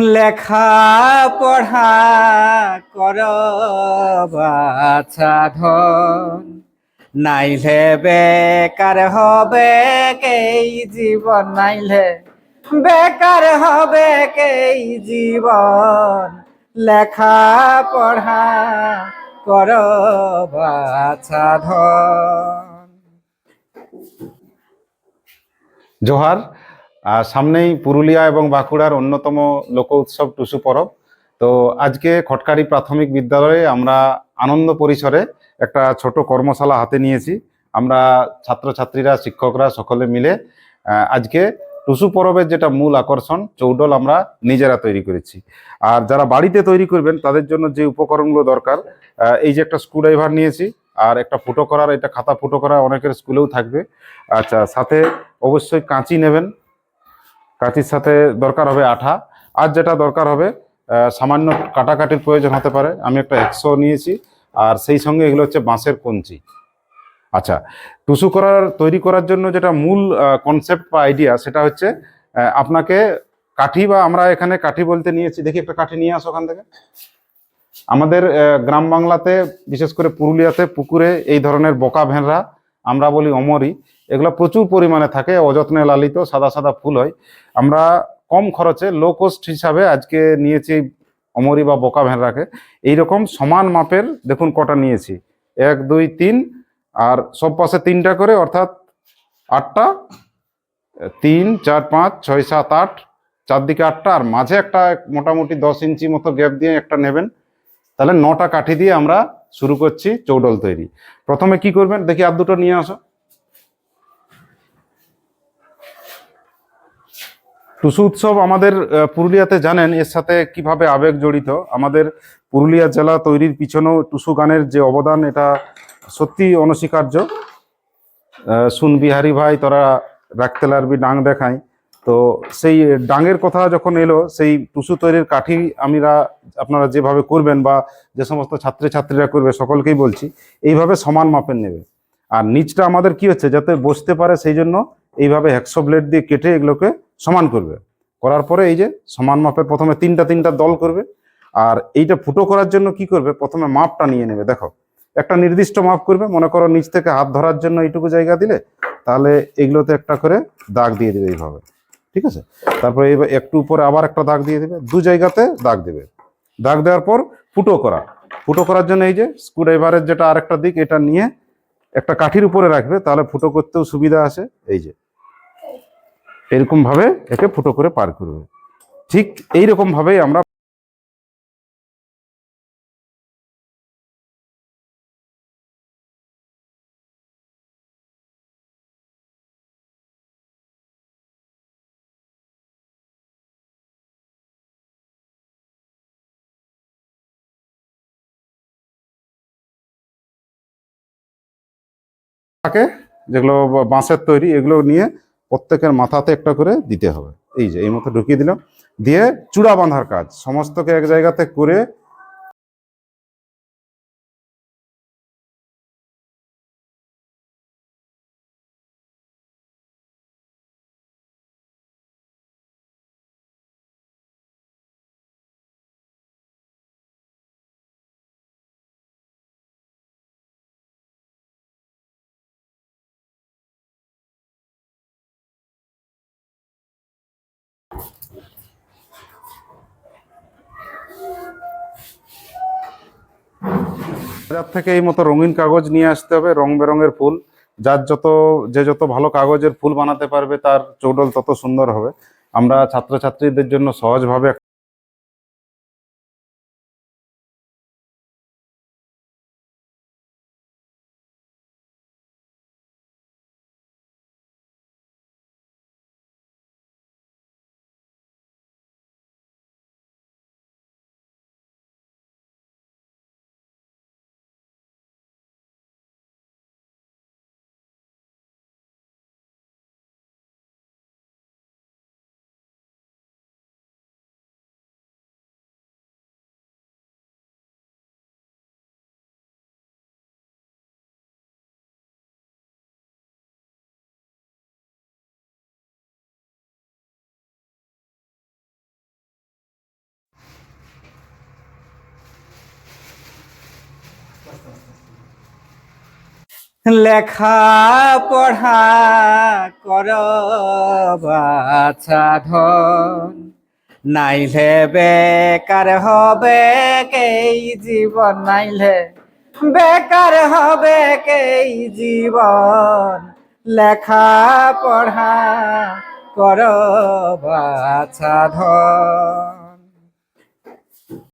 লেখা পড়া কর ধন। নাইলে বেকার হবে কেই জীবন, নাইলে বেকার হবে এই জীবন। লেখা পড়া কর ধন। জোহার আর সামনেই পুরুলিয়া এবং বাঁকুড়ার অন্যতম লোক উৎসব টুসু পরব। তো আজকে খটকারি প্রাথমিক বিদ্যালয়ে আমরা আনন্দ পরিসরে একটা ছোট কর্মশালা হাতে নিয়েছি। আমরা ছাত্রছাত্রীরা, শিক্ষকরা সকলে মিলে আজকে টুসু পরবের যেটা মূল আকর্ষণ, চৌডল আমরা নিজেরা তৈরি করেছি। আর যারা বাড়িতে তৈরি করবেন, তাদের জন্য যে উপকরণগুলো দরকার এই যে একটা স্ক্রুড্রাইভার নিয়েছি, আর একটা ফুটো করার, এটা খাতা ফুটো করা অনেকের স্কুলেও থাকবে। আচ্ছা সাথে অবশ্যই কাঁচি নেবেন কাঁচির সাথে দরকার হবে আঠা। আর যেটা দরকার হবে সামান্য কাটাকাটির প্রয়োজন হতে পারে। আমি একটা একশো নিয়েছি, আর সেই সঙ্গে এগুলো হচ্ছে বাঁশের কঞ্চি। আচ্ছা টুসু করার, তৈরি করার জন্য যেটা মূল কনসেপ্ট বা আইডিয়া সেটা হচ্ছে আপনাকে কাঠি বা আমরা এখানে কাঠি বলতে নিয়েছি। দেখি একটা কাঠি নিয়ে আসো ওখান থেকে। আমাদের গ্রাম বাংলাতে, বিশেষ করে পুরুলিয়াতে, পুকুরে এই ধরনের বোকা ভেড়রা আমরা বলি অমরি। এগুলো প্রচুর পরিমাণে থাকে, অযত্নে লালিত, সাদা সাদা ফুল হয়। আমরা কম খরচে লো কোস্ট হিসাবে আজকে নিয়েছি অমরি বা বোকা ভেড়রাকে এইরকম সমান মাপের, দেখুন কটা নিয়েছি। এক, দুই, তিন, আর সব পাশে তিনটা করে, অর্থাৎ আটটা, তিন, চার, পাঁচ, ছয়, সাত, আট, চারদিকে আটটা, আর মাঝে একটা মোটামুটি দশ ইঞ্চি মতো গ্যাপ দিয়ে একটা নেবেন। তাহলে নটা কাঠি দিয়ে আমরা শুরু করছি চৌডল তৈরি। প্রথমে কি করবেন? দেখি আর দুটো নিয়ে আসো। টুসু উৎসব আমাদের পুরুলিয়াতে জানেন, এর সাথে কীভাবে আবেগ জড়িত। আমাদের পুরুলিয়া জেলা তৈরির পিছনেও টুসু গানের যে অবদান, এটা সত্যি অনস্বীকার্য। শুন বিহারি ভাই, তোরা রাখতে লারবি ডাং দেখাই। তো সেই ডাঙের কথা যখন এলো, সেই টুসু তৈরির কাঠি আমরা, আপনারা যেভাবে করবেন বা যে সমস্ত ছাত্রছাত্রীরা করবে, সকলকেই বলছি, এইভাবে সমান মাপের নেবে। আর নিচটা আমাদের কি হচ্ছে, যাতে বসতে পারে, সেই জন্য এইভাবে হ্যাকসো ব্লেড দিয়ে কেটে এগুলোকে সমান করবে। করার পরে এই যে সমান মাপের প্রথমে তিনটা তিনটা দল করবে আর এইটা ফুটো করার জন্য কি করবে? প্রথমে মাপটা নিয়ে নেবে। দেখো, একটা নির্দিষ্ট মাপ করবে। মনে করো নিচ থেকে হাত ধরার জন্য এইটুকু জায়গা দিলে, তাহলে এগুলোতে একটা করে দাগ দিয়ে দেবে এইভাবে। ঠিক আছে? তারপরে এইবার একটু উপরে আবার একটা দাগ দিয়ে দেবে। দু জায়গাতে দাগ দেবে। দাগ দেওয়ার পর ফুটো করা। ফুটো করার জন্য এই যে স্ক্রুড্রাইভারের যেটা আরেকটা দিক, এটা নিয়ে একটা কাঠির উপরে রাখবে। তাহলে ফুটো করতেও সুবিধা আছে। এই যে এরকম ভাবে একে ফুটো করে পার করবে। ঠিক এইরকম ভাবেই আমরা থাকে যেগুলো বাঁশের তৈরি, এগুলো নিয়ে প্রত্যেকের মাথাতে একটা করে দিতে হবে। এই যে, এই মতো ঢুকিয়ে দিলাম। দিয়ে চূড়া বাঁধার কাজ, সমস্তকে এক জায়গাতে করে বাজার থেকে এই মতো রঙিন কাগজ নিয়ে আসতে হবে, রং বেরঙের ফুল। যার যত, যে যত ভালো কাগজের ফুল বানাতে পারবে, তার চৌডল তত সুন্দর হবে। আমরা ছাত্রছাত্রীদের জন্য সহজভাবে লেখা পড়া কর বাছা ধন। নাইলে বেকার হবে কেই জীবন, নাইলে বেকার হবে কেই জীবন। লেখা পড়া কর বাছা ধন।